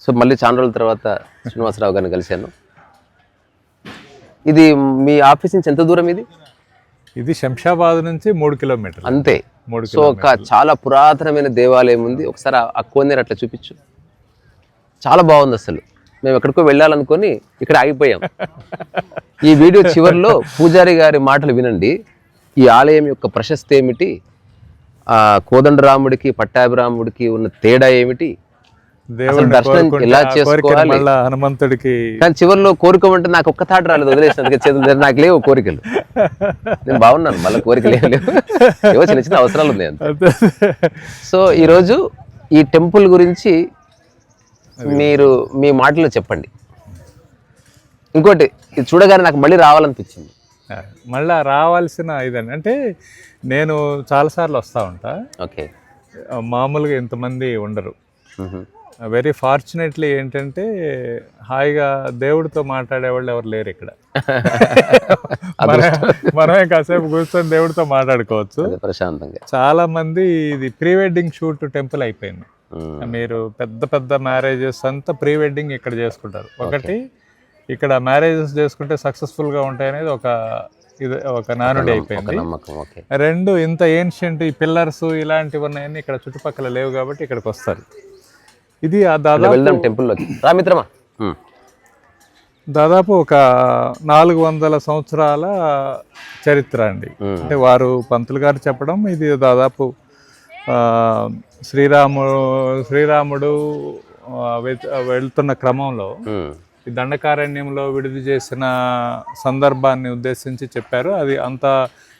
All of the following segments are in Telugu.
సో మళ్ళీ చాలా రోజుల తర్వాత శ్రీనివాసరావు గారిని కలిశాను. ఇది మీ ఆఫీస్ నుంచి ఎంత దూరం ఇది? ఇది శంషాబాద్ నుంచి మూడు కిలోమీటర్లు. అంతే. సో ఒక చాలా పురాతనమైన దేవాలయం ఉంది. ఒకసారి ఆ- కోనేరు అట్లా చూపించు. చాలా బాగుంది అసలు. మేము ఎక్కడికో వెళ్ళాలనుకొని ఇక్కడ ఆగిపోయాం. ఈ వీడియో చివరిలో పూజారి గారి మాటలు వినండి. ఈ ఆలయం యొక్క ప్రశస్తి ఏమిటి ఆ కోదండరాముడికి పట్టాభిరాముడికి ఉన్న తేడా ఏమిటి? దర్శనం ఎలా చేసుకోవాలి? హనుమంతుడికి కానీ చివరిలో కోరుకోమంటే నాకు ఒక్క తాట రాలేదు వదిలేసిన. అందుకే చేతులు నాకు లేవు కోరికలు. నేను బాగున్నాను మళ్ళీ కోరికలు ఏం లేవు. ఏవో చిన్న చిన్న అవసరాలు ఉన్నాయి అంతే. సో ఈరోజు ఈ టెంపుల్ గురించి మీరు మీ మాటలో చెప్పండి. ఇంకోటి ఇది చూడగానే నాకు మళ్ళీ రావాలనిపించింది. మళ్ళా రావాల్సిన ఇదండి. అంటే నేను చాలాసార్లు వస్తూ ఉంటా. ఓకే. మామూలుగా ఇంతమంది ఉండరు. వెరీ ఫార్చునేట్లీ ఏంటంటే హాయిగా దేవుడితో మాట్లాడేవాళ్ళు ఎవరు లేరు ఇక్కడ. మన- మనమే కాసేపు కూర్చొని దేవుడితో మాట్లాడుకోవచ్చు. ప్రశాంతంగా. చాలా మంది ఇది ప్రీ వెడ్డింగ్ షూట్ టెంపుల్ అయిపోయింది. మీరు పెద్ద పెద్ద మ్యారేజెస్ అంతా ప్రీ వెడ్డింగ్ ఇక్కడ చేసుకుంటారు. ఒకటి ఇక్కడ మ్యారేజెస్ చేసుకుంటే సక్సెస్ఫుల్గా ఉంటాయి అనేది ఒక ఇది ఒక నానుడి అయిపోయింది. రెండు ఇంత ఏన్షియంట్ ఈ పిల్లర్స్ ఇలాంటివి ఉన్నాయని ఇక్కడ చుట్టుపక్కల లేవు కాబట్టి ఇక్కడికి వస్తారు. ఇది ఆ దాదాపు వెళ్దాం టెంపుల్లోకి రా మిత్రమా. దాదాపు ఒక నాలుగు వందల సంవత్సరాల చరిత్ర అండి. అంటే వారు పంతులు గారు చెప్పడం ఇది దాదాపు శ్రీరాముడు శ్రీరాముడు వెళ్తున్న క్రమంలో. ఈ దండకారణ్యంలో విడుదల చేసిన సందర్భాన్ని ఉద్దేశించి చెప్పారు అది అంత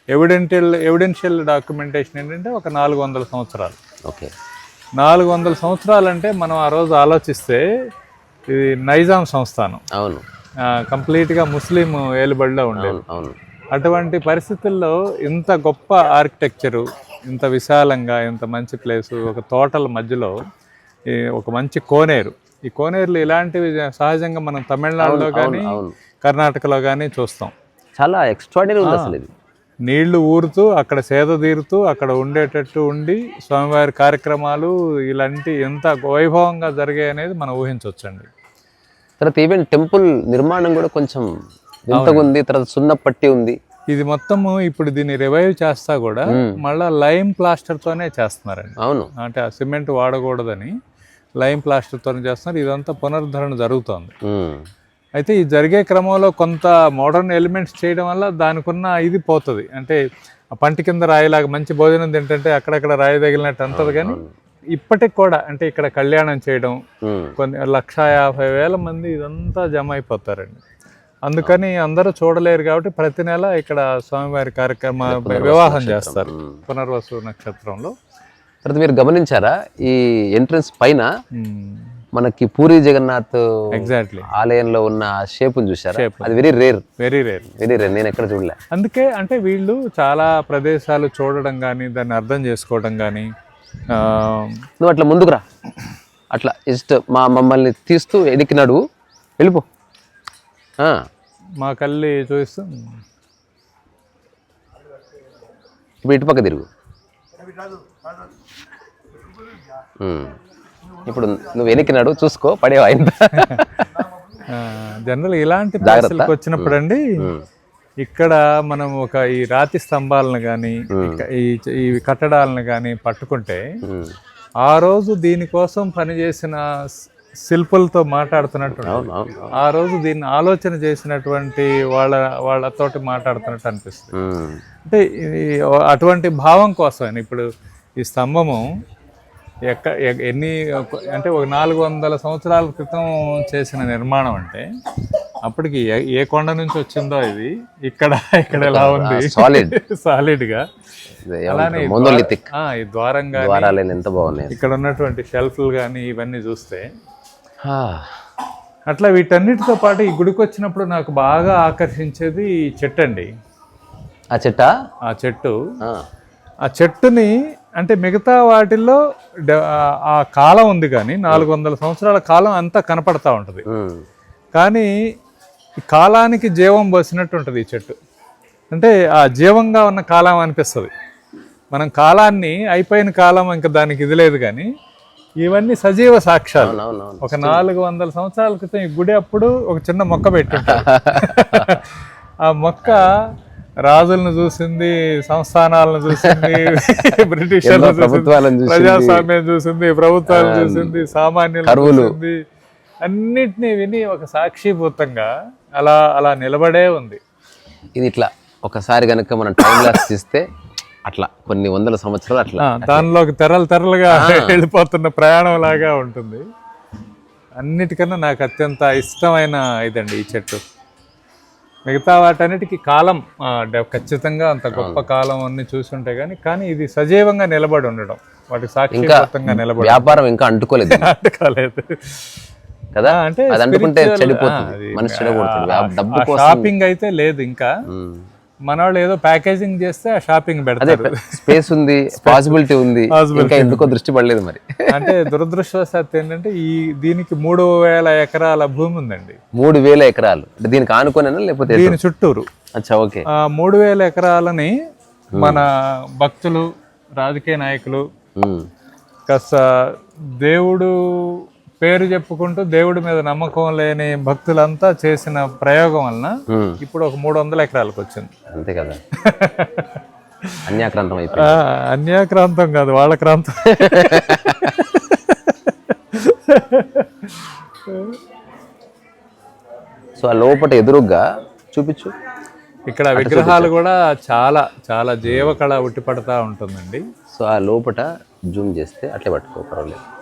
ఎవిడెంటియల్ ఎవిడెన్షియల్ డాక్యుమెంటేషన్ ఏంటంటే ఒక నాలుగు వందల సంవత్సరాలు ఓకే నాలుగు వందల సంవత్సరాలు అంటే మనం ఆ రోజు ఆలోచిస్తే ఇది నైజాం సంస్థానం. అవును. కంప్లీట్గా ముస్లిం ఏలుబడిలో ఉండేది. అవును అటువంటి పరిస్థితుల్లో ఇంత గొప్ప ఆర్కిటెక్చరు ఇంత విశాలంగా ఇంత మంచి ప్లేసు ఒక తోటల మధ్యలో ఈ ఒక మంచి కోనేరు. ఈ కోనేరులు ఇలాంటివి సహజంగా మనం తమిళనాడులో కానీ కర్ణాటకలో కానీ చూస్తాం. చాలా ఎక్స్ట్రాడినరీ ఉంది అసలు ఇది. నీళ్ళు ఊరుతూ అక్కడ సేద తీరుతూ అక్కడ ఉండేటట్టు ఉండి స్వామివారి కార్యక్రమాలు ఇలాంటి ఎంత వైభవంగా జరిగాయి అనేది మనం ఊహించవచ్చండి. తర్వాత ఈవెన్ టెంపుల్ నిర్మాణం కూడా కొంచెం ఉంది తర్వాత సున్నపట్టి ఉంది. ఇది మొత్తము ఇప్పుడు దీన్ని రివైవ్ చేస్తా కూడా మళ్ళా లైమ్ ప్లాస్టర్తోనే చేస్తున్నారండి. అవును. అంటే ఆ సిమెంట్ వాడకూడదని లైమ్ ప్లాస్టర్తో చేస్తున్నారు. ఇదంతా పునరుద్ధరణ జరుగుతోంది. అయితే ఈ జరిగే క్రమంలో కొంత మోడర్న్ ఎలిమెంట్స్ చేయడం వల్ల దానికి ఉన్న ఇది పోతుంది. అంటే పంటి కింద రాయిలాగా మంచి భోజనం తింటుంటే అక్కడక్కడ రాయి తగిలినట్టు అంటది కానీ ఇప్పటికి కూడా అంటే ఇక్కడ కళ్యాణం చేయడం. కొన్ని లక్ష యాభై వేల మంది ఇదంతా జమ అయిపోతారండి. అందుకని అందరూ చూడలేరు కాబట్టి ప్రతి నెల ఇక్కడ స్వామివారి కార్యక్రమ వివాహం చేస్తారు. పునర్వసు నక్షత్రంలో. తర్వాత మీరు గమనించారా? ఈ ఎంట్రన్స్ పైన. మనకి పూరి జగన్నాథ్ ఎగ్జాక్ట్లీ ఆలయంలో ఉన్న షేపుని చూసారా Shape. అది very rare very rare very rare నేను ఎక్కడ చూడలే. అందుకే అంటే వీళ్ళు చాలా ప్రదేశాలు చూడడం కానీ దాన్ని అర్థం చేసుకోవడం కానీ నువ్వు అట్లా ముందుకు రా. అట్లా జస్ట్ మా మమ్మల్ని తీస్తూ ఎదికి నడువు వెళ్ళిపో. ఆ, మా కళ్ళి చూపిస్తూ. ఇప్పుడు ఇటు పక్క తిరుగు. ఇప్పుడు నువ్వు వెనక్కి నడువు చూసుకో పడేవా ఇంత? జనరల్ ఇలాంటి ప్లేసులకు వచ్చినప్పుడు అండి ఇక్కడ మనం ఒక ఈ రాతి స్తంభాలను కానీ ఈ ఈ కట్టడాలను కానీ పట్టుకుంటే. ఆ రోజు దీనికోసం పనిచేసిన శిల్పులతో మాట్లాడుతున్నట్టు. ఆ రోజు దీన్ని ఆలోచన చేసినటువంటి వాళ్ళ వాళ్ళతోటి మాట్లాడుతున్నట్టు అనిపిస్తుంది. అంటే అటువంటి భావం కోసం ఇప్పుడు ఈ స్తంభము ఎక్క ఎన్ని అంటే ఒక నాలుగు వందల సంవత్సరాల క్రితం చేసిన నిర్మాణం అంటే అప్పటికి ఏ- కొండ నుంచి వచ్చిందో ఇది ఇక్కడ ఇక్కడ ఎలా ఉంది? సాలిడ్ సాలిడ్గా అలానే ఈ ద్వారం కానీ ఎంత బాగున్నాయి? ఇక్కడ ఉన్నటువంటి షెల్ఫ్లు కానీ ఇవన్నీ చూస్తే. అట్లా వీటన్నిటితో పాటు ఈ గుడికి వచ్చినప్పుడు నాకు బాగా ఆకర్షించేది ఈ చెట్టు అండి ఆ చెట్టా? ఆ చెట్టు. ఆ చెట్టుని అంటే మిగతా వాటిల్లో ఆ- కాలం ఉంది కానీ నాలుగు వందల సంవత్సరాల కాలం అంతా కనపడతా ఉంటుంది. కానీ కాలానికి జీవం పోసినట్టు ఉంటుంది ఈ చెట్టు. అంటే ఆ జీవంగా ఉన్న కాలం అనిపిస్తుంది. మనం కాలాన్ని అయిపోయిన కాలం ఇంకా దానికి ఇది లేదు కానీ ఇవన్నీ సజీవ సాక్ష్యాలు. ఒక నాలుగు వందల సంవత్సరాల క్రితం ఈ గుడి అప్పుడు ఒక చిన్న మొక్క పెట్టుంటారు. ఆ మొక్క రాజులను చూసింది సంస్థానాలను చూసింది బ్రిటిషర్లను చూసింది. ప్రజాస్వామ్యం చూసింది. ప్రభుత్వాలను చూసింది సామాన్యులను కరువులు. చూసింది. అన్నిటినీ విని ఒక సాక్షిభూతంగా అలా అలా నిలబడే ఉంది. ఇది ఇట్లా. ఒకసారి కనుక మనం టైం లాస్ చేస్తే అట్లా కొన్ని వందల సంవత్సరాలు అట్లా. ఆ, దానిలోకి తెరలు తెరలుగా వెళ్ళిపోతున్న ప్రయాణం లాగా ఉంటుంది. అన్నిటికన్నా నాకు అత్యంత ఇష్టమైన ఇదండి ఈ చెట్టు. మిగతా వాటన్నిటికీ కాలం ఖచ్చితంగా అంత గొప్ప కాలం అన్ని చూసుంటే కానీ కానీ ఇది సజీవంగా నిలబడి ఉండడం వాటికి సాక్షిభూతంగా నిలబడి వ్యాపారం ఇంకా అంటుకోలేదు. కాలేదు కదా? అంటే అది అంటుకుంటే చెడిపోతుంది. మనిషి చెడగొడుతుంది డబ్బు షాపింగ్ అయితే లేదు ఇంకా. మన వాళ్ళు ఏదో ప్యాకేజింగ్ చేస్తే ఆ షాపింగ్ పెడతారు. స్పేస్ ఉంది పాసిబిలిటీ ఉంది. ఇంకా ఎందుకో దృష్టి పడలేదు మరి. అంటే దురదృష్టవశాత్తు ఏంటంటే ఈ దీనికి మూడు వేల ఎకరాల భూమి ఉందండి. మూడు వేల ఎకరాలు. అంటే దీనికి ఆనుకోనేనా లేకపోతే? దీని చుట్టూరు. అచ్చా ఓకే. ఆ మూడు వేల ఎకరాలని మన భక్తులు రాజకీయ నాయకులు. కాస్త దేవుడు పేరు చెప్పుకుంటూ దేవుడి మీద నమ్మకం లేని భక్తులంతా చేసిన ప్రయోగం వలన. ఇప్పుడు ఒక మూడు వందల ఎకరాలకు వచ్చింది. అంతే కదా. అన్యాక్రాంతం అన్యాక్రాంతం కాదు వాళ్ళ క్రాంతం. సో ఆ లోపల ఎదురుగ్గా చూపించు. ఇక్కడ విగ్రహాలు కూడా చాలా చాలా జీవకళ ఉట్టిపడతా ఉంటుందండి. సో ఆ లోపట జూమ్ చేస్తే అట్లే పట్టుకో పర్వాలేదు.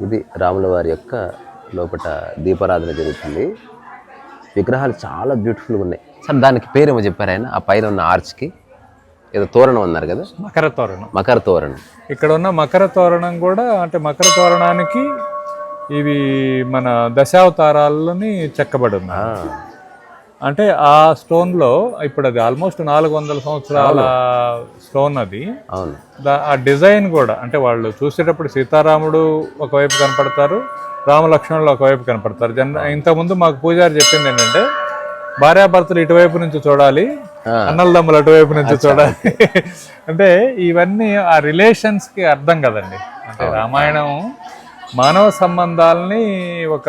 ఇది రాముల వారి యొక్క లోపట దీపారాధన జరుగుతుంది. విగ్రహాలు చాలా బ్యూటిఫుల్గా ఉన్నాయి. సార్ దానికి పేరేమో చెప్పారు ఆయన? ఆ పైన ఉన్న ఆర్చ్కి ఏదో తోరణం అన్నారు కదా? మకర తోరణం. మకర తోరణం. ఇక్కడ ఉన్న మకర తోరణం కూడా అంటే మకర తోరణానికి ఇవి మన దశావతారాలని చెక్కబడి ఉన్నాయి అంటే ఆ స్టోన్లో ఇప్పుడు అది ఆల్మోస్ట్ నాలుగు వందల సంవత్సరాల స్టోన్ అది. ఆ డిజైన్ కూడా అంటే వాళ్ళు చూసేటప్పుడు సీతారాముడు ఒకవైపు కనపడతారు రామలక్ష్మణులు ఒకవైపు కనపడతారు. జన ఇంతకుముందు మాకు పూజారి చెప్పింది ఏంటంటే భార్యాభర్తలు ఇటువైపు నుంచి చూడాలి. అన్నలదమ్ములు అటువైపు నుంచి చూడాలి. అంటే ఇవన్నీ ఆ రిలేషన్స్కి అర్థం కదండి. అంటే రామాయణం మానవ సంబంధాలని ఒక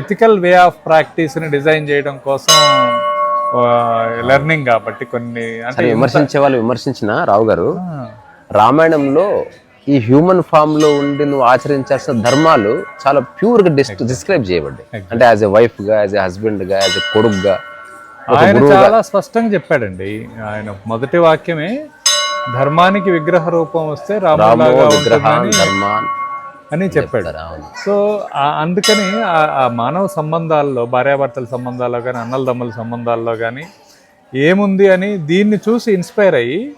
ఎథికల్ వే ఆఫ్ ప్రాక్టీస్ని డిజైన్ చేయడం కోసం లెర్నింగ్ కాబట్టి కొన్ని అంటే విమర్శించే వాళ్ళు విమర్శించిన రావు గారు. రామాయణంలో ఈ హ్యూమన్ ఫామ్లో ఉండి నువ్వు ఆచరించాల్సిన ధర్మాలు చాలా ప్యూర్గా డిస్ డిస్క్రైబ్ చేయబడ్డాయి. అంటే యాజ్ ఎ వైఫ్గా యాజ్ ఎ హస్బెండ్గా యాజ్ ఎ కొడుకుగా ఆయన చాలా స్పష్టంగా చెప్పాడండి. ఆయన మొదటి వాక్యమే ధర్మానికి విగ్రహ రూపం వస్తే రామో రాములాగా ధర్మాన్ అని చెప్పాడు. సో అందుకని ఆ- మానవ సంబంధాల్లో భార్యాభర్తల సంబంధాల్లో కానీ అన్నలదమ్ముల సంబంధాల్లో కానీ ఏముంది అని దీన్ని చూసి ఇన్స్పైర్ అయ్యి.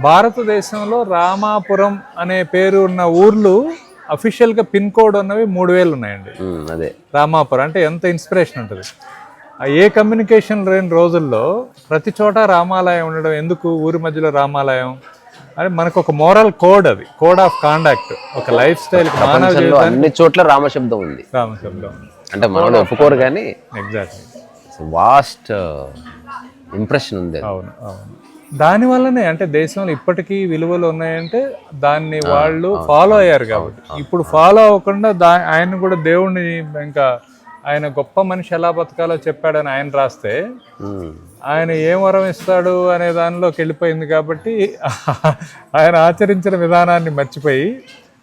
భారతదేశంలో రామాపురం అనే పేరు ఉన్న ఊర్లు అఫీషియల్గా పిన్ కోడ్ ఉన్నవి మూడు వేలు ఉన్నాయండి. అదే. రామాపురం అంటే ఎంత ఇన్స్పిరేషన్ ఉంటుంది. ఏ కమ్యూనికేషన్ లేని రోజుల్లో ప్రతి చోట రామాలయం ఉండడం ఎందుకు? ఊరి మధ్యలో రామాలయం అని మనకు ఒక మోరల్ కోడ్ అది. కోడ్ ఆఫ్ కాండక్ట్ ఒక లైఫ్ స్టైల్ అన్ని చోట్ల రామశబ్దం ఉంది. రామశబ్దం అంటే మనలో ఒప్పుకోరు కానీ ఎగ్జాక్ట్లీ వాస్ట్ ఇంప్రెషన్ ఉంది. అవును అవును. దాని వల్లనే అంటే దేశంలో ఇప్పటికీ విలువలు ఉన్నాయంటే దాన్ని వాళ్ళు ఫాలో అయ్యారు కాబట్టి. ఇప్పుడు ఫాలో అవ్వకుండా దా ఆయన కూడా దేవుణ్ణి ఇంకా ఆయన గొప్ప మనిషి ఎలా బతకాలో చెప్పాడని ఆయన రాస్తే. ఆయన ఏం వరం ఇస్తాడు అనే దానిలోకి వెళ్ళిపోయింది కాబట్టి ఆయన ఆచరించిన విధానాన్ని మర్చిపోయి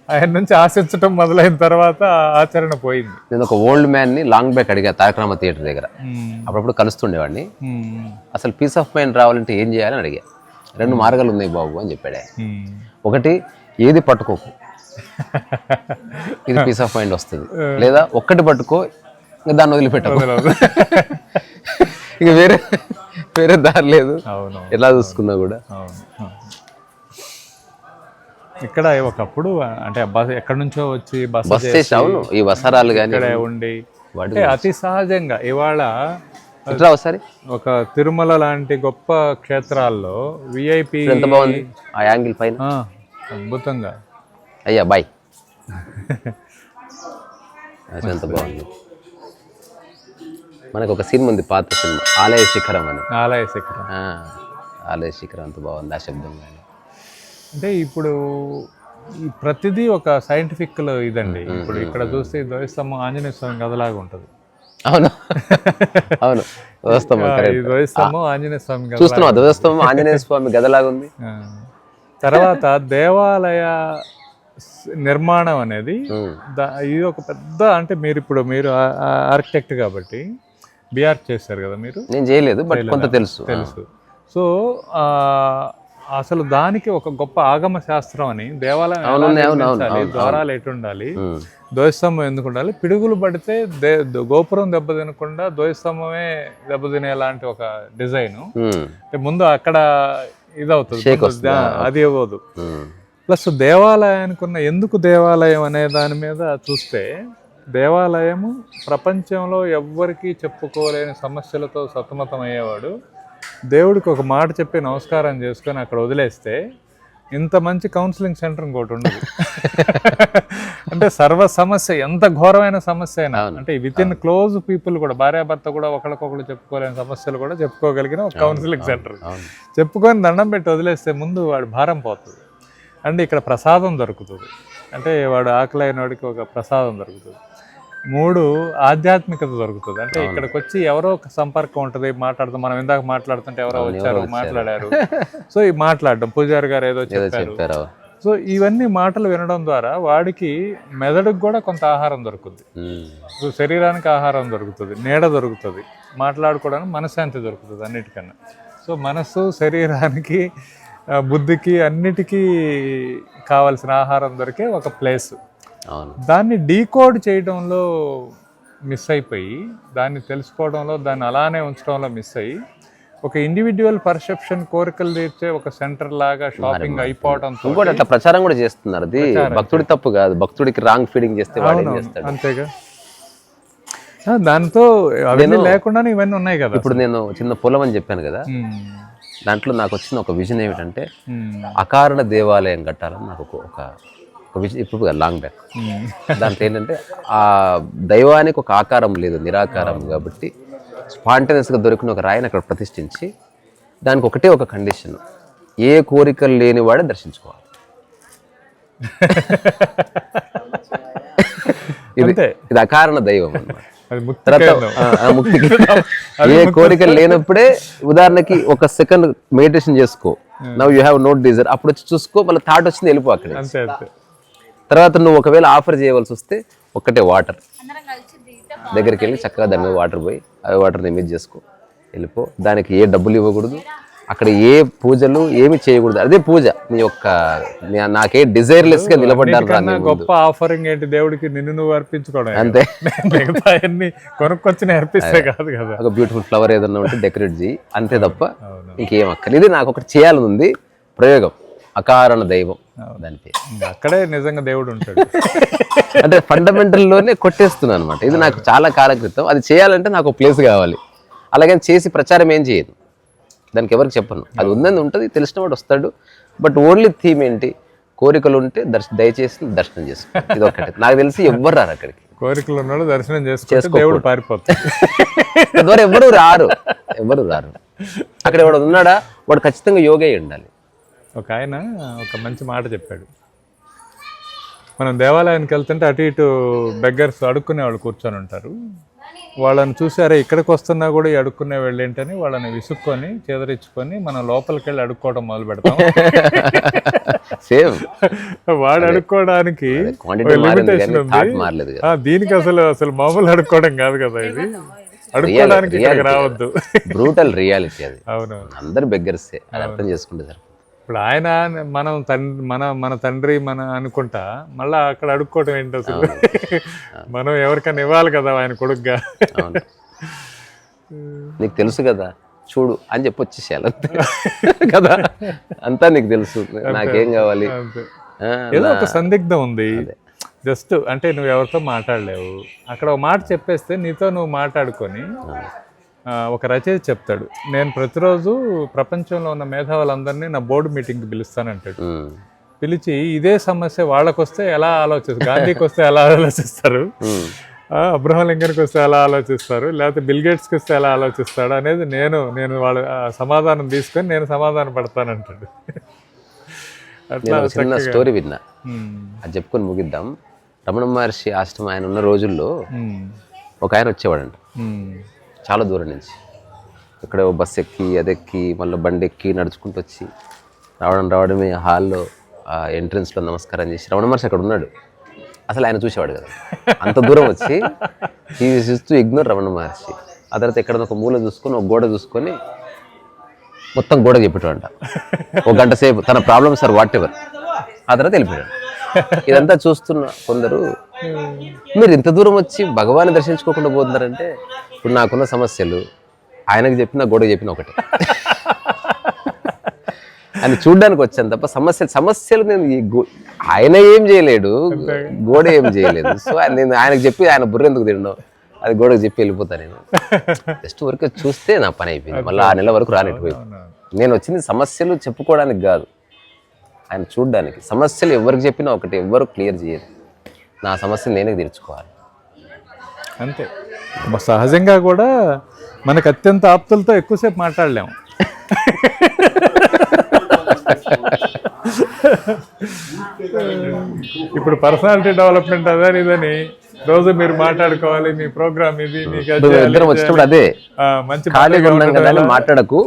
ఆయన నుంచి ఆశించడం మొదలైన తర్వాత ఆచరణ పోయింది నేను ఒక ఓల్డ్ మ్యాన్ని లాంగ్ బ్యాక్ అడిగా తారకరామ థియేటర్ దగ్గర. అప్పుడప్పుడు కలుస్తుండేవాడిని. అసలు పీస్ ఆఫ్ మైండ్ రావాలంటే ఏం చేయాలని అడిగా రెండు మార్గాలు ఉన్నాయి బాబు అని చెప్పాడు. ఒకటి ఏది పట్టుకోకు ఇది పీస్ ఆఫ్ మైండ్ వస్తుంది లేదా ఒక్కటి పట్టుకో ఇంకా దాన్ని వదిలిపెట్టకు. ఇక వేరే వేరే దారి లేదు. అవును. ఎలా చూసుకున్నా కూడా. ఇక్కడ ఒకప్పుడు అంటే బస్ ఎక్కడి నుంచో వచ్చి బస్ అవును ఈ వసరాలు కానీ ఉండి. అతి సహజంగా ఇవాళ ఒకసారి? ఒక తిరుమల లాంటి గొప్ప క్షేత్రాల్లో విఐపి ఎంత బాగుంది? ఆ యాంగిల్ పైన. అద్భుతంగా. అయ్యా బాయ్. ఎంత బాగుంది. మనకు ఒక సినిమా ఉంది పాత సినిమా. ఆలయ శిఖరం అని. ఆలయ శిఖరం. ఆ, ఆలయ శిఖరం అంత బాగుంది ఆ శబ్దం కానీ అంటే ఇప్పుడు ఈ ప్రతిదీ ఒక సైంటిఫిక్ ఇదండి. ఇప్పుడు ఇక్కడ చూస్తే ధ్వజస్తంభం ఆంజనేయ స్వామి కథలాగా ఉంటుంది. అవును. అవును. ఆంజనేయ స్వామి ఆంజనేయ గదలాగా ఉంది. తర్వాత దేవాలయ నిర్మాణం అనేది ఇది ఒక పెద్ద అంటే మీరు ఇప్పుడు మీరు ఆర్కిటెక్ట్ కాబట్టి బీఆర్ చేశారు కదా మీరు? నేను చేయలేదు బట్ కొంత తెలుసు. తెలుసు. సో ఆ, అసలు దానికి ఒక గొప్ప ఆగమ శాస్త్రం అని దేవాలయం ద్వారాలు ఎటు ఉండాలి ఉమ్. ధ్వజస్తంభం ఎందుకు ఉండాలి పిడుగులు పడితే దే గోపురం దెబ్బతినకుండా ధ్వజస్తంభమే దెబ్బతినే లాంటి ఒక డిజైన్. ముందు అక్కడ ఇదవుతుంది అది ఇవ్వదు. ప్లస్ దేవాలయానికి ఉన్న ఎందుకు దేవాలయం అనే దాని మీద చూస్తే దేవాలయము ప్రపంచంలో ఎవ్వరికీ చెప్పుకోలేని సమస్యలతో సతమతం అయ్యేవాడు దేవుడికి ఒక మాట చెప్పి నమస్కారం చేసుకొని అక్కడ వదిలేస్తే ఇంత మంచి కౌన్సిలింగ్ సెంటర్ ఇంకోటి ఉండదు. అంటే సర్వ సమస్య ఎంత ఘోరమైన సమస్య అయినా అంటే విత్ ఇన్ క్లోజ్ పీపుల్ కూడా భార్యాభర్త కూడా ఒకరికొకరు చెప్పుకోలేని సమస్యలు కూడా చెప్పుకోగలిగిన ఒక కౌన్సిలింగ్ సెంటర్. చెప్పుకొని దండం పెట్టి వదిలేస్తే ముందు వాడు భారం పోతుంది. అండ్ ఇక్కడ ప్రసాదం దొరుకుతుంది. అంటే వాడు ఆకలి అయిన వాడికి ఒక ప్రసాదం దొరుకుతుంది. మూడు ఆధ్యాత్మికత దొరుకుతుంది. అంటే ఇక్కడికి వచ్చి ఎవరో ఒక సంపర్కం ఉంటుంది మాట్లాడుతాం మనం ఇందాక మాట్లాడుతుంటే ఎవరో వచ్చారు మాట్లాడారు. సో ఈ మాట్లాడడం పూజారి గారు ఏదో చెప్పారు. సో ఇవన్నీ మాటలు వినడం ద్వారా వాడికి మెదడుకు కూడా కొంత ఆహారం దొరుకుతుంది. సో శరీరానికి ఆహారం దొరుకుతుంది నీడ దొరుకుతుంది మాట్లాడుకోవడానికి మనశ్శాంతి దొరుకుతుంది అన్నిటికన్నా. సో మనస్సు శరీరానికి బుద్ధికి అన్నిటికీ కావలసిన ఆహారం దొరికే ఒక ప్లేస్. దాన్ని డీకోడ్ చేయడంలో మిస్ అయిపోయి దాన్ని తెలుసుకోవడంలో దాన్ని అలానే ఉంచడంలో మిస్ అయ్యి ఒక ఇండివిజువల్ పర్సెప్షన్ కోరికలు తీర్చే ఒక సెంటర్ లాగా షాపింగ్ అయిపోవడంతో ఇంకోటి అట్లా ప్రచారం కూడా చేస్తున్నారు. అది భక్తుడి తప్పు కాదు. భక్తుడికి రాంగ్ ఫీడింగ్ చేస్తే చేస్తాడు? అంతేగా. దాంతో అవన్నీ లేకుండానే ఇవన్నీ ఉన్నాయి కదా ఇప్పుడు నేను చిన్న పొలం అని చెప్పాను కదా. దాంట్లో నాకు వచ్చిన ఒక విజన్ ఏమిటంటే అకారణ దేవాలయం కట్టాలని నాకు ఒక ఇప్పుడు లాంగ్ బ్యాక్. ఉమ్. దాంట్లో ఏంటంటే ఆ దైవానికి ఒక ఆకారం లేదు నిరాకారం కాబట్టి స్పాంటనియస్గా దొరికిన ఒక రాయిని అక్కడ ప్రతిష్ఠించి దానికి ఒకటే ఒక కండిషన్ ఏ కోరికలు లేనివాడే దర్శించుకోవాలి. ఇది ఇది అకారణ దైవం ముక్తికి ఏ కోరికలు లేనప్పుడే ఉదాహరణకి ఒక సెకండ్ మెడిటేషన్ చేసుకో. Now you have not desire అప్పుడు వచ్చి చూసుకో మళ్ళీ థాట్ వచ్చింది వెళ్ళిపో అక్కడ తర్వాత నువ్వు ఒకవేళ ఆఫర్ చేయవలసి వస్తే ఒక్కటే వాటర్. దగ్గరికి వెళ్ళి చక్కగా దాని మీద వాటర్ పోయి అవి వాటర్ని ఇమేజ్ చేసుకో. వెళ్ళిపో. దానికి ఏ డబ్బులు ఇవ్వకూడదు. అక్కడ ఏ పూజలు ఏమి చేయకూడదు. అదే పూజ. నీ యొక్క నాకే డిజైర్లెస్గా నిలబడ్డారు ముందు. గొప్ప ఆఫరింగ్ ఏంటి? దేవుడికి నిన్ను నువ్వు అర్పించుకోవడం అంతే. మిగతా అన్ని కొనుక్కొచ్చిన అర్పిస్తే కాదు కదా. ఒక బ్యూటిఫుల్ ఫ్లవర్ ఏదన్నా ఉంటే డెకరేట్ చేయి. అంతే తప్ప. ఇంకేం అక్కర్లేదు. ఇది నాకు ఒకటి చేయాలని ఉంది ప్రయోగం. అకారణ దైవం దాని పేరు. అక్కడే నిజంగా దేవుడు ఉంటాడు. అంటే ఫండమెంటల్లోనే కొట్టేస్తున్నాను అనమాట ఇది నాకు చాలా కాలం క్రితం అది చేయాలంటే నాకు ఒక ప్లేస్ కావాలి. అలాగని చేసి ప్రచారం ఏం చేయదు. దానికి ఎవరికి చెప్పను. అది ఉందని ఉంటుంది తెలిసిన వాడు వస్తాడు. బట్ ఓన్లీ థీమ్ ఏంటి? కోరికలు ఉంటే దర్శ దయచేసి దర్శనం చేసుకో. ఇది ఒకటి నాకు తెలిసి ఎవ్వరు రారు అక్కడికి. కోరికలు ఉన్నాడు దర్శనం చేసుకుంటే దేవుడు పారిపోతాడు. ఎవరు రారు. ఎవరు రారు. అక్కడ ఎవడు ఉన్నాడా? వాడు ఖచ్చితంగా యోగే ఉండాలి ఒక ఆయన ఒక మంచి మాట చెప్పాడు. మనం దేవాలయానికి వెళ్తుంటే అటు ఇటు బెగ్గర్స్ అడుక్కునే వాళ్ళు కూర్చొని ఉంటారు. వాళ్ళని చూసారే ఇక్కడికి వస్తున్నా కూడా ఈ అడుక్కునే వాళ్ళు ఏంటని వాళ్ళని విసుక్కొని చెదరించుకొని మనం లోపలికి వెళ్ళి అడుక్కోవడం మొదలు పెడతాం. సేమ్ వాడు అడుక్కోవడానికి లిమిటేషన్ ఉంది. దీనికి అసలు అసలు మామూలు అడుక్కోవడం కాదు కదా ఇది. అడుక్కోవడానికి రావద్దు. బ్రూటల్ రియాలిటీ అది. అవును అందరు బెగ్గర్సే. అర్థం చేసుకుంటే ఇప్పుడు ఆయన మనం తండ్రి మన మన తండ్రి మన అనుకుంటా మళ్ళా అక్కడ అడుక్కోవడం ఏంటి అసలు? మనం ఎవరికైనా ఇవ్వాలి కదా ఆయన కొడుకుగా? నీకు తెలుసు కదా చూడు అని చెప్పి అంతే. కదా? అంతా నీకు తెలుసు. నాకేం కావాలి? ఏదో ఒక సందిగ్ధం ఉంది. జస్ట్ అంటే నువ్వు ఎవరితో మాట్లాడలేవు. అక్కడ ఒక మాట చెప్పేస్తే నీతో నువ్వు మాట్లాడుకొని ఒక రచయిత చెప్తాడు నేను ప్రతిరోజు ప్రపంచంలో ఉన్న మేధావులందరినీ నా బోర్డు మీటింగ్కి పిలుస్తానంటాడు పిలిచి ఇదే సమస్య వాళ్ళకి వస్తే ఎలా ఆలోచిస్తారు గాంధీకి వస్తే ఎలా ఆలోచిస్తారు? అబ్రహం లింకన్కి వస్తే ఎలా ఆలోచిస్తారు? లేకపోతే బిల్ గేట్స్కి వస్తే ఎలా ఆలోచిస్తాడు అనేది నేను నేను వాళ్ళ సమాధానం తీసుకొని నేను సమాధానం పడతానంటాడు చిన్న స్టోరీ విన్నా. అది చెప్పుకొని ముగిద్దాం. రమణ మహర్షి ఆశ్రమం ఆయన ఉన్న రోజుల్లో ఒక ఆయన వచ్చేవాడంట. చాలా దూరం నుంచి. ఇక్కడ బస్సు ఎక్కి అదెక్కి మళ్ళీ బండి ఎక్కి నడుచుకుంటూ వచ్చి రావడం రావడమే హాల్లో ఎంట్రన్స్లో నమస్కారం చేసి రమణ మహర్షి అక్కడ ఉన్నాడు. అసలు ఆయన చూసేవాడు కదా. అంత దూరం వచ్చి ఈ చూస్తూ ఇగ్నోర్ రమణ మహర్షి. ఆ తర్వాత ఎక్కడ ఒక మూల చూసుకొని ఒక గోడ చూసుకొని మొత్తం గోడ చెప్పేటంట ఒక గంట సేపు తన ప్రాబ్లమ్స్ సార్ వాట్ ఎవర్ ఆ తర్వాత వెళ్ళిపోయాడు. ఇదంతా చూస్తున్న కొందరు మీరు ఇంత దూరం వచ్చి భగవాన్ని దర్శించుకోకుండా పోతున్నారంటే ఇప్పుడు నాకున్న సమస్యలు ఆయనకు చెప్పిన గోడకు చెప్పిన ఒకటే. ఆయన చూడ్డానికి వచ్చాను తప్ప సమస్యలు సమస్యలు నేను ఈ గో- ఆయన ఏం చేయలేడు గోడ ఏం చేయలేదు. సో నేను ఆయనకు చెప్పి ఆయన బుర్ర ఎందుకు తినడం అది గోడకు చెప్పి వెళ్ళిపోతా నేను. జస్ట్ వరకు చూస్తే నా పని అయిపోయింది. మళ్ళీ ఆ నెల వరకు అవునవును. నేను వచ్చింది సమస్యలు చెప్పుకోవడానికి కాదు. ఆయన చూడ్డానికి. సమస్యలు ఎవరికి చెప్పినా ఒకటి ఎవ్వరు క్లియర్ చేయరు. నా సమస్యలు నేనే తీర్చుకోవాలి. అంతే. సహజంగా కూడా మనకు అత్యంత ఆప్తులతో ఎక్కువసేపు మాట్లాడలేము. ఇప్పుడు పర్సనాలిటీ డెవలప్మెంట్ అదని ఇదని రోజు మీరు మాట్లాడుకోవాలి మీ ప్రోగ్రామ్ ఇది ఇద్దరం వచ్చినప్పుడు అదే మంచి ఖాళీగా ఉన్నాం కదా మాట్లాడకు.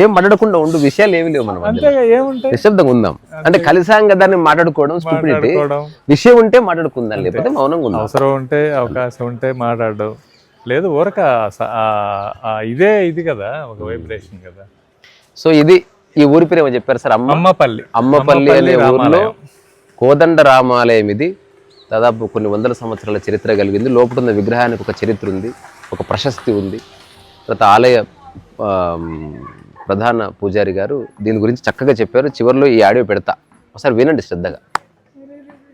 ఏం మాట్లాడకుండా ఉండు విషయాలు ఏమి లేవు మన నిశ్శబ్దంగా ఉందాం. అంటే కలిసాం కదా అని మాట్లాడుకోవడం స్టూపిడిటీ విషయం ఉంటే మాట్లాడుకుందాం లేకపోతే మౌనంగా ఉందాం. అవసరం ఉంటే అవకాశం ఉంటే మాట్లాడడం. లేదు ఊరక ఇదే ఇది కదా ఒక వైబ్రేషన్ కదా. సో ఇది ఈ ఊరి పేరు ఏమో చెప్పారు సార్? అమ్మ అమ్మపల్లి. అమ్మపల్లి అనే ఊర్లో కోదండ రామాలయం ఇది. దాదాపు కొన్ని వందల సంవత్సరాల చరిత్ర కలిగింది. లోపల ఉన్న విగ్రహానికి ఒక చరిత్ర ఉంది ఒక ప్రశస్తి ఉంది. తర్వాత ఆలయ ప్రధాన పూజారి గారు దీని గురించి చక్కగా చెప్పారు. చివరిలో ఈ ఆడియో పెడతా. ఒకసారి వినండి శ్రద్ధగా.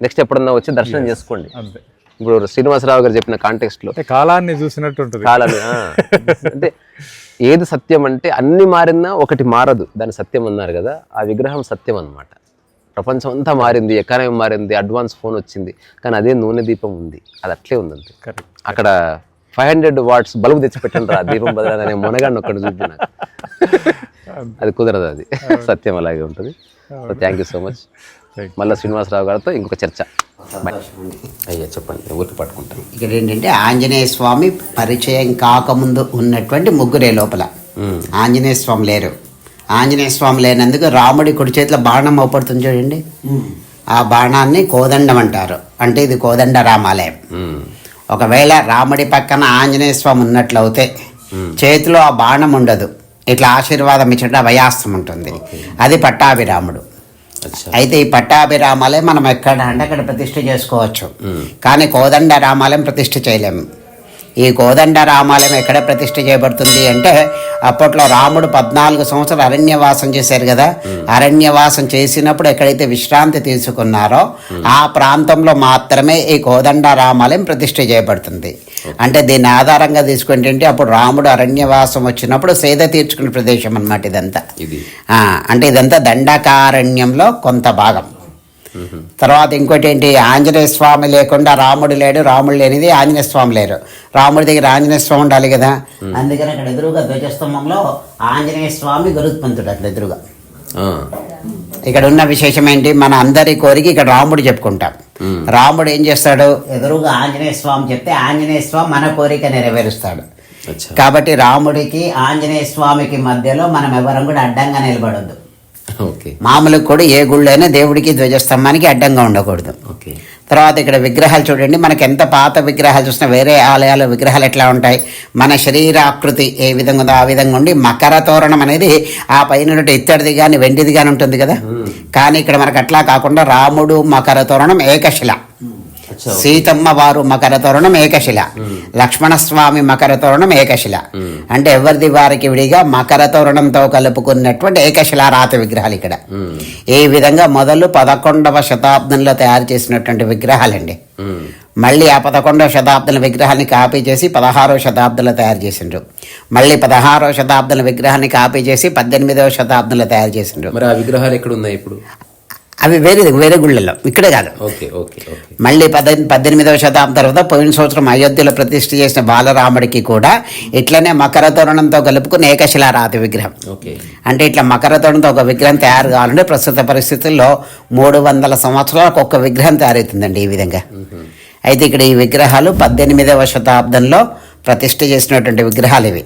నెక్స్ట్ ఎప్పుడన్నా వచ్చి దర్శనం చేసుకోండి. ఇప్పుడు శ్రీనివాసరావు గారు చెప్పిన కాంటెక్స్ట్లో అంటే కాలాన్ని చూసినట్టు ఉంటుంది. కాలాలు ఆ. అంటే ఏది సత్యం అంటే అన్ని మారినా ఒకటి మారదు. దాని సత్యం అన్నారు కదా ఆ విగ్రహం సత్యం అన్నమాట. ప్రపంచం అంతా మారింది ఎకానమీ మారింది అడ్వాన్స్ ఫోన్ వచ్చింది కానీ అదే నూనె దీపం ఉంది. అది అట్లే ఉంది అంతే కరెక్ట్ అక్కడ ఫైవ్ హండ్రెడ్ వాట్స్ బల్బు తెచ్చి పెట్టండి రా దీపం బదలని అనే మునగాన్ని ఒక్కటి చూపి నాకు. అది కుదరదు అది. సత్యం అలాగే ఉంటుంది. So thank you so much మళ్ళీ శ్రీనివాసరావు గారితో ఇంకొక చర్చ. అయ్యా చెప్పండి. నేను ఊరికి పట్టుకుంటాను. ఇక్కడ ఏంటంటే ఆంజనేయ స్వామి పరిచయం కాకముందు ఉన్నటువంటి ముగ్గురే లోపల. ఆంజనేయ స్వామి లేరు. ఆంజనేయ స్వామి లేనందుకు రాముడి కుడి చేతిలో బాణం అవపడుతుంది చూడండి. ఆ బాణాన్ని కోదండం అంటారు. అంటే ఇది కోదండ రామాలయం. ఒకవేళ రాముడి పక్కన ఆంజనేయ స్వామి ఉన్నట్లయితే చేతిలో ఆ బాణం ఉండదు. ఇట్లా ఆశీర్వాదం ఇచ్చట అభయాస్తం ఉంటుంది. అది పట్టాభిరాముడు. అయితే ఈ పట్టాభిరామాలయం మనం ఎక్కడ అంటే అక్కడ ప్రతిష్ఠ చేసుకోవచ్చు. కానీ కోదండ రామాలయం ప్రతిష్ఠ చేయలేము. ఈ కోదండ రామాలయం ఎక్కడ ప్రతిష్ఠ చేయబడుతుంది అంటే అప్పట్లో రాముడు పద్నాలుగు సంవత్సరాలు అరణ్యవాసం చేశారు కదా. అరణ్యవాసం చేసినప్పుడు ఎక్కడైతే విశ్రాంతి తీసుకున్నారో ఆ ప్రాంతంలో మాత్రమే ఈ కోదండ రామాలయం ప్రతిష్ఠ చేయబడుతుంది. అంటే దీన్ని ఆధారంగా తీసుకుంటే అప్పుడు రాముడు అరణ్యవాసం వచ్చినప్పుడు సేద తీర్చుకునే ప్రదేశం అన్నమాట ఇదంతా. అంటే ఇదంతా దండకారణ్యంలో కొంత భాగం. తర్వాత ఇంకోటి ఏంటి? ఆంజనేయ స్వామి లేకుండా రాముడు లేడు రాముడు లేనిది ఆంజనేయ స్వామి లేరు. రాముడి దగ్గర ఆంజనేయ స్వామి ఉండాలి కదా? అందుకని అక్కడ ఎదురుగా ధ్వజస్తంభంలో ఆంజనేయ స్వామి గరుత్మంతుడు అట్లా ఎదురుగా. ఇక్కడ ఉన్న విశేషం ఏంటి? మన అందరి కోరిక ఇక్కడ రాముడు చెప్పుకుంటాం. రాముడు ఏం చేస్తాడు? ఎదురుగా ఆంజనేయ స్వామి చెప్తే ఆంజనేయ స్వామి మన కోరిక నెరవేరుస్తాడు. కాబట్టి రాముడికి ఆంజనేయ స్వామికి మధ్యలో మనం ఎవరం కూడా అడ్డంగా నిలబడొద్దు. మామూలుగా కూడా ఏ గుళ్ళైనా దేవుడికి ధ్వజస్తంభానికి అడ్డంగా ఉండకూడదు. ఓకే. తర్వాత ఇక్కడ విగ్రహాలు చూడండి మనకి ఎంత పాత విగ్రహాలు చూసినా వేరే ఆలయాల విగ్రహాలు ఎట్లా ఉంటాయి? మన శరీరాకృతి ఏ విధంగా ఉందో ఆ విధంగా ఉండి మకర తోరణం అనేది ఆ పైన ఇత్తడిది కానీ వెండిది కానీ ఉంటుంది కదా? కానీ ఇక్కడ మనకు అట్లా కాకుండా రాముడు మకర తోరణం ఏకశిల. సీతమ్మ వారు మకర తోరణం ఏకశిల. లక్ష్మణస్వామి మకర తోరణం ఏకశిల. అంటే ఎవరిది వారికి విడిగా మకర తోరణంతో కలుపుకున్నటువంటి ఏకశిల రాతి విగ్రహాలు ఇక్కడ. ఈ విధంగా మొదలు పదకొండవ శతాబ్దంలో తయారు చేసినటువంటి విగ్రహాలండి. మళ్ళీ ఆ పదకొండవ శతాబ్దాల విగ్రహాన్ని కాపీ చేసి పదహారవ శతాబ్దంలో తయారు చేసిండ్రు. మళ్ళీ పదహారవ శతాబ్దాల విగ్రహాన్ని కాపీ చేసి పద్దెనిమిదవ శతాబ్దంలో తయారు చేసిండ్రు. మరి ఆ విగ్రహాలు ఎక్కడ ఉన్నాయి ఇప్పుడు? అవి వేరే వేరే గుళ్ళల్లో. ఇక్కడే కాదు. ఓకే ఓకే మళ్ళీ పద్దెనిమిది పద్దెనిమిదవ శతాబ్దం తర్వాత పోయిన సంవత్సరం అయోధ్యలో ప్రతిష్ఠ చేసిన బాలరాముడికి కూడా ఇట్లనే మకర తోరణంతో కలుపుకుని ఏకశిలారాతి విగ్రహం. ఓకే. అంటే ఇట్లా మకర తోరణంతో ఒక విగ్రహం తయారు కావాలంటే ప్రస్తుత పరిస్థితుల్లో మూడు వందల సంవత్సరాలకు ఒక విగ్రహం తయారవుతుందండి ఈ విధంగా. అయితే ఇక్కడ ఈ విగ్రహాలు పద్దెనిమిదవ శతాబ్దంలో ప్రతిష్ఠ చేసినటువంటి విగ్రహాలు ఇవి.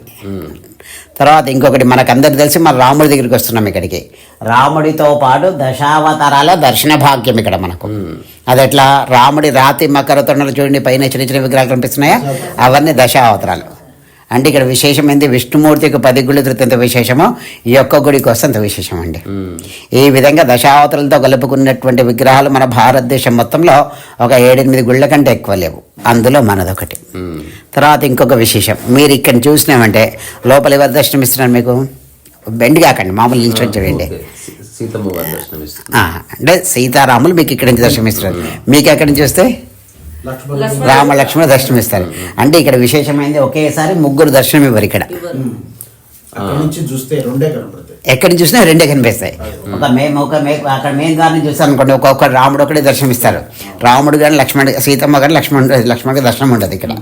తర్వాత ఇంకొకటి మనకందరికి తెలిసి మన రాముడి దగ్గరికి వస్తున్నాం ఇక్కడికి. రాముడితో పాటు దశావతారాల దర్శన భాగ్యం ఇక్కడ మనకు. అది ఎట్లా? రాముడి రాతి మకర తొండలు చూడండి పైన చిన్న చిన్న విగ్రహాలు కనిపిస్తున్నాయా? అవన్నీ దశావతారాలు. అంటే ఇక్కడ విశేషం ఏంది? విష్ణుమూర్తికి పది గుళ్ళు ఎంత విశేషమో ఈ ఒక్క గుడికి వస్తే అంత విశేషం అండి. ఈ విధంగా దశావతారాలతో కలుపుకున్నటువంటి విగ్రహాలు మన భారతదేశం మొత్తంలో ఒక ఏడెనిమిది గుళ్ళ కంటే ఎక్కువ లేవు. అందులో మనదొకటి. తర్వాత ఇంకొక విశేషం. మీరు ఇక్కడ చూసినామంటే లోపల ఎవరు దర్శనం ఇస్తున్నారు మీకు. బెండ్ కాకండి మామూలు నిల్చొని చూడండి. అంటే సీతారాములు మీకు ఇక్కడి నుంచి దర్శనం ఇస్తారు మీకు ఎక్కడి నుంచి వస్తే? రామ లక్ష్మణ దర్శనం ఇస్తారు. అంటే ఇక్కడ విశేషమైంది ఒకేసారి ముగ్గురు దర్శనం ఇవ్వరు ఇక్కడ. అక్కడ నుంచి చూస్తే రెండే కనపడతాయి. ఎక్కడి నుంచి చూసినా రెండే కనిపిస్తాయి. ఒక మేము ఒక మే అక్కడ మేము దాన్ని చూస్తాం అనుకోండి. ఒక్కొక్క రాముడు ఒకటే దర్శనం ఇస్తారు. రాముడు కానీ లక్ష్మణుడు సీతమ్మ కానీ లక్ష్మణుడు లక్ష్మణుడికి దర్శనం ఉంటుంది ఇక్కడ.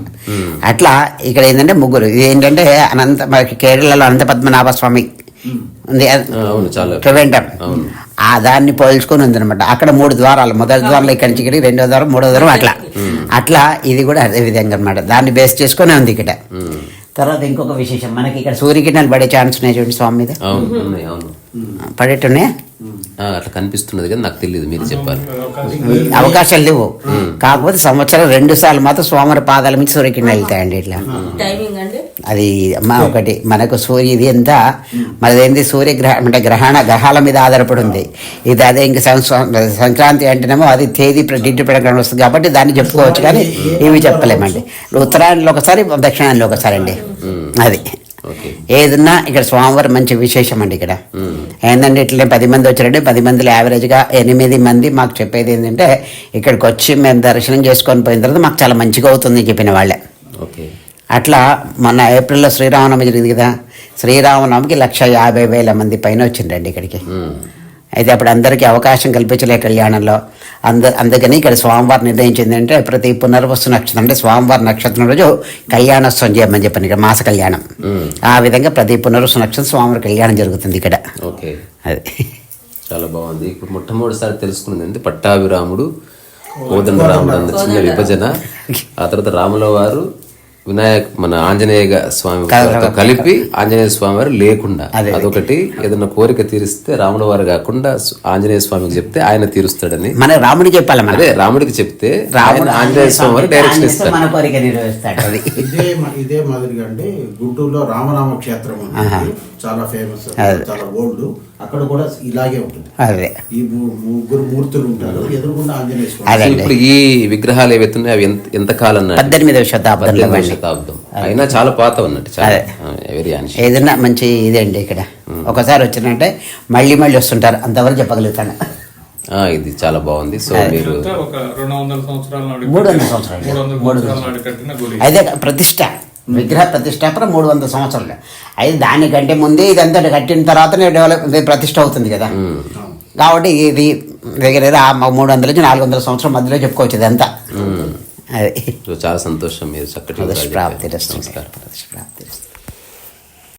అట్లా ఇక్కడ ఏంటంటే ముగ్గురు. ఇది ఏంటంటే అనంత మనకి కేరళలో అనంత పద్మనాభ స్వామి ట్రివెంటం ఆ దాన్ని పోల్చుకొని ఉందన్నమాట. అక్కడ మూడు ద్వారాలు మొదటి ద్వారాలు ఇక్కడి నుంచి ఇక్కడికి రెండో ద్వారం మూడో ద్వారం అట్లా. అట్లా ఇది కూడా అదే విధంగా అనమాట దాన్ని బేస్ చేసుకొని ఉంది ఇక్కడ. తర్వాత ఇంకొక విశేషం. మనకి ఇక్కడ సూర్యకిరణాలు పడే ఛాన్స్ ఉన్నాయి చూడండి స్వామి మీద. పడేట్టున్నాయి? అట్లా కనిపిస్తున్నది కానీ నాకు తెలియదు మీరు చెప్పారు అవకాశాలు లేవు. కాకపోతే సంవత్సరం రెండు సార్లు మాత్రం స్వామివారి పాదాల మీద సూర్యకిరణాలు వెళ్తాయండి ఇట్లా. టైమింగ్ అండి? అది అమ్మ ఒకటి మనకు సూర్య ఇది ఎంత? మనదేంది సూర్యగ్రహణం అంటే గ్రహణ గ్రహాల మీద ఆధారపడి ఉంది. ఇది అదే ఇంక సంక్రాంతి అంటేనేమో అది తేదీ తిథి ప్రకారం వస్తుంది కాబట్టి దాన్ని చెప్పుకోవచ్చు కానీ ఇవి చెప్పలేమండి. ఉత్తరాయణంలో ఒకసారి దక్షిణాయనంలో ఒకసారి అండి అది. ఏదన్నా ఇక్కడ స్వామివారి మంచి విశేషం అండి ఇక్కడ. ఏంటంటే ఇట్లనే పది మంది వచ్చారంటే పది మందిలో యావరేజ్గా ఎనిమిది మంది మాకు చెప్పేది ఏంటంటే ఇక్కడికి వచ్చి మేము దర్శనం చేసుకొని పోయిన తర్వాత మాకు చాలా మంచిగా అవుతుంది అని చెప్పిన వాళ్ళే. అట్లా మొన్న ఏప్రిల్లో శ్రీరామనవమి జరిగింది కదా శ్రీరామనవమికి లక్ష యాభై వేల మంది పైన వచ్చిండండి ఇక్కడికి. అయితే అప్పుడు అందరికీ అవకాశం కల్పించలే కళ్యాణంలో. అంద అందుకని ఇక్కడ స్వామివారు నిర్ణయించింది అంటే ప్రతి పునర్వసు నక్షత్రం అంటే స్వామివారి నక్షత్రం రోజు కళ్యాణోత్సవం చేయమని చెప్పాను ఇక్కడ మాస కళ్యాణం. ఆ విధంగా ప్రతి పునర్వసు నక్షత్రం స్వామివారి కళ్యాణం జరుగుతుంది ఇక్కడ. ఓకే. అది. చాలా బాగుంది. ఇప్పుడు మొట్టమొదటిసారి తెలుసుకున్నది అంటే పట్టాభిరాముడు కోదండ రాముడు అన్న చిన్న విభజన. ఆ తర్వాత రాముల వారు వినాయక్ మన ఆంజనేయ గా- స్వామి కలిపి ఆంజనేయ స్వామి వారు లేకుండా అదొకటి ఏదైనా కోరిక తీరిస్తే రాముల వారు కాకుండా ఆంజనేయ స్వామికి చెప్తే ఆయన తీరుస్తాడని. మన రాముడి చెప్పాలి అదే రాముడికి చెప్తే రాముడు ఆంజనేయ స్వామి వారు డైరెక్షన్ మన కోరిక అది ఇదే మాదిరిగా అండి గుంటూరులో రామనామ క్షేత్రం ఉంది. చాలా ఫేమస్ చాలా ఓల్డ్ అక్కడ కూడా ఇలాగే ఉంటుంది. అదే. ఈ ముగ్గురు మూర్తులు ఉంటారు ఎదురుగుండా ఆంజనేయ స్వామి. ఇప్పుడు ఈ విగ్రహాలు ఏవైతే ఉన్నాయో అవి ఎంత ఎంత కాలం? పద్దెనిమిదవ శతాబ్దంలో అండి. శతాబ్దం. అయినా చాలా పాత ఉన్నట్టు అదే. వెరీ యాన్షియన్ ఏదైనా మంచి ఇదండి ఇక్కడ. ఒకసారి వచ్చినంటే మళ్ళీ మళ్ళీ వస్తుంటారు. అంతవరకు చెప్పగలుగుతాను. ఇది చాలా బాగుంది. సో మీరు మూడు వందల సంవత్సరాలు. మూడు అదే ప్రతిష్ట విగ్రహ ప్రతిష్టాపన మూడు వందల సంవత్సరాలు. అయితే దానికంటే ముందే ఇదంతా కట్టిన తర్వాతనే డెవలప్ ప్రతిష్ట అవుతుంది కదా. కాబట్టి ఇది దగ్గర దగ్గర ఆ మూడు వందల నుంచి నాలుగు వందల సంవత్సరం మధ్యలో చెప్పుకోవచ్చు ఇదంతా. అది చాలా సంతోషం మీరు చక్కటి ప్రాప్తి. నమస్కారం ప్రాప్తి.